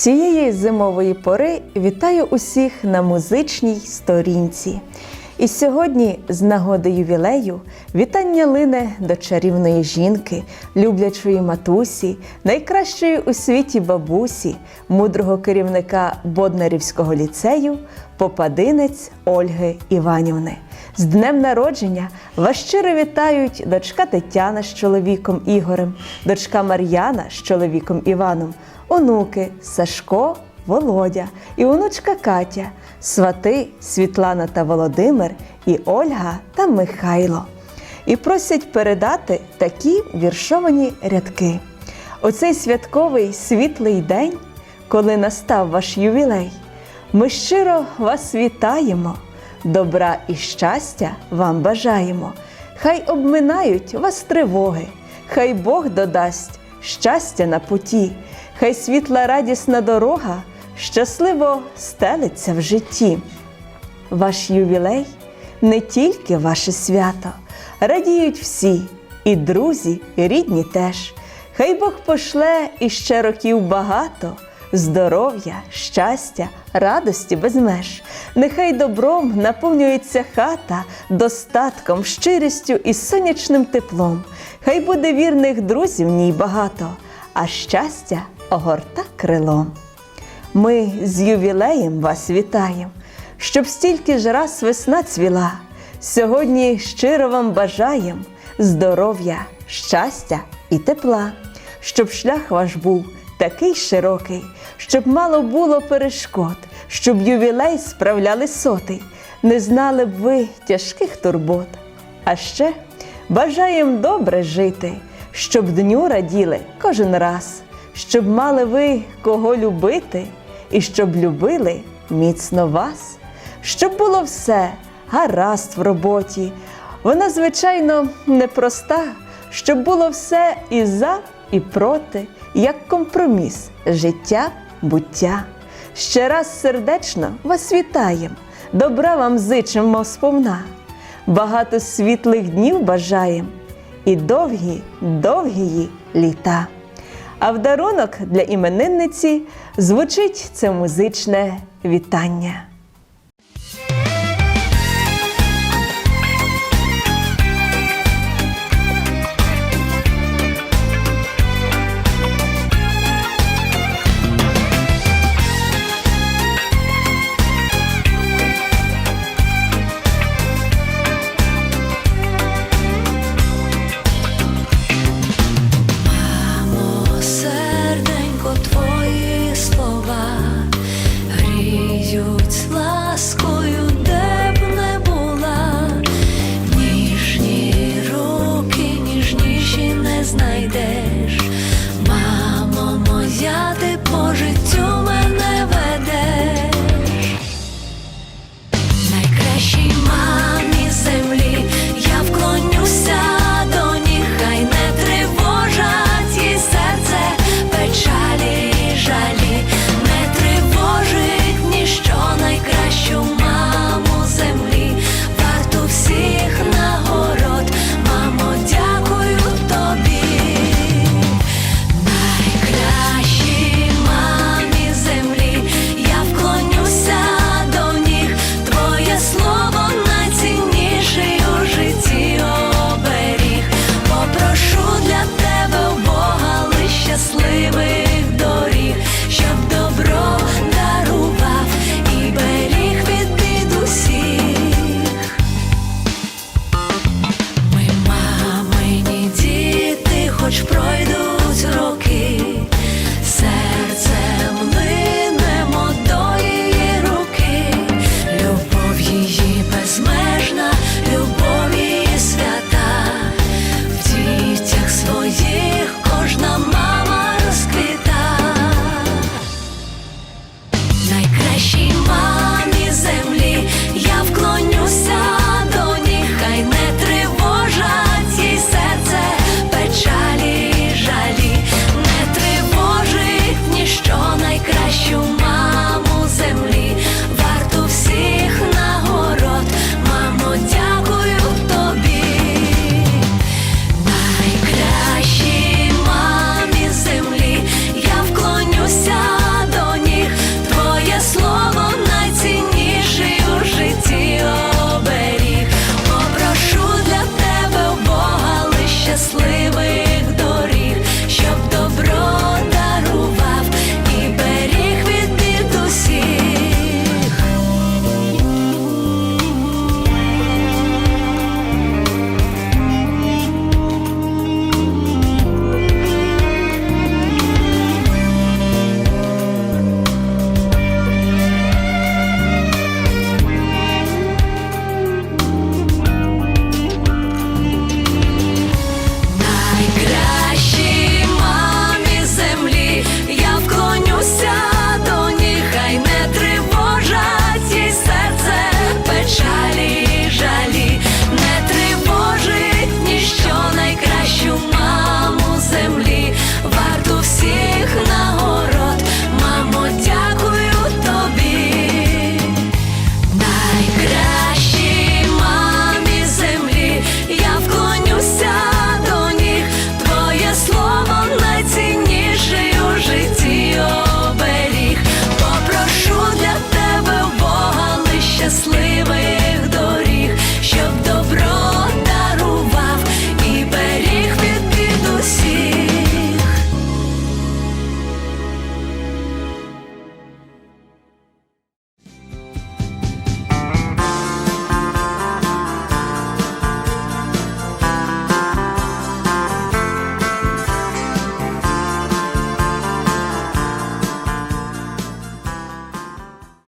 Цієї зимової пори вітаю усіх на музичній сторінці. І сьогодні, з нагоди ювілею, вітання лине до чарівної жінки, люблячої матусі, найкращої у світі бабусі, мудрого керівника Боднарівського ліцею, попадинець Ольги Іванівни. З днем народження вас щиро вітають дочка Тетяна з чоловіком Ігорем, дочка Мар'яна з чоловіком Іваном, онуки Сашко, Володя і онучка Катя, свати Світлана та Володимир і Ольга та Михайло. І просять передати такі віршовані рядки. Оцей святковий світлий день, коли настав ваш ювілей, ми щиро вас вітаємо, добра і щастя вам бажаємо. Хай обминають вас тривоги, хай Бог додасть щастя на путі, хай світла радісна дорога щасливо стелиться в житті. Ваш ювілей не тільки ваше свято, радіють всі, і друзі, і рідні теж. Хай Бог пошле іще років багато, здоров'я, щастя, радості без меж. Нехай добром наповнюється хата достатком, щирістю і сонячним теплом. Хай буде вірних друзів в ній багато, а щастя огорта крилом. Ми з ювілеєм вас вітаємо, щоб стільки ж раз весна цвіла. Сьогодні щиро вам бажаєм здоров'я, щастя і тепла, щоб шлях ваш був такий широкий, щоб мало було перешкод, щоб ювілей справляли сотий, не знали б ви тяжких турбот. А ще бажаєм добре жити, щоб дню раділи кожен раз, щоб мали ви кого любити, і щоб любили міцно вас, щоб було все гаразд в роботі. Вона, звичайно, непроста, щоб було все і за, і проти, як компроміс життя, буття. Ще раз сердечно вас вітаєм, добра вам зичимо сповна, багато світлих днів бажаєм і довгі, довгі літа. А в дарунок для іменинниці звучить це музичне вітання.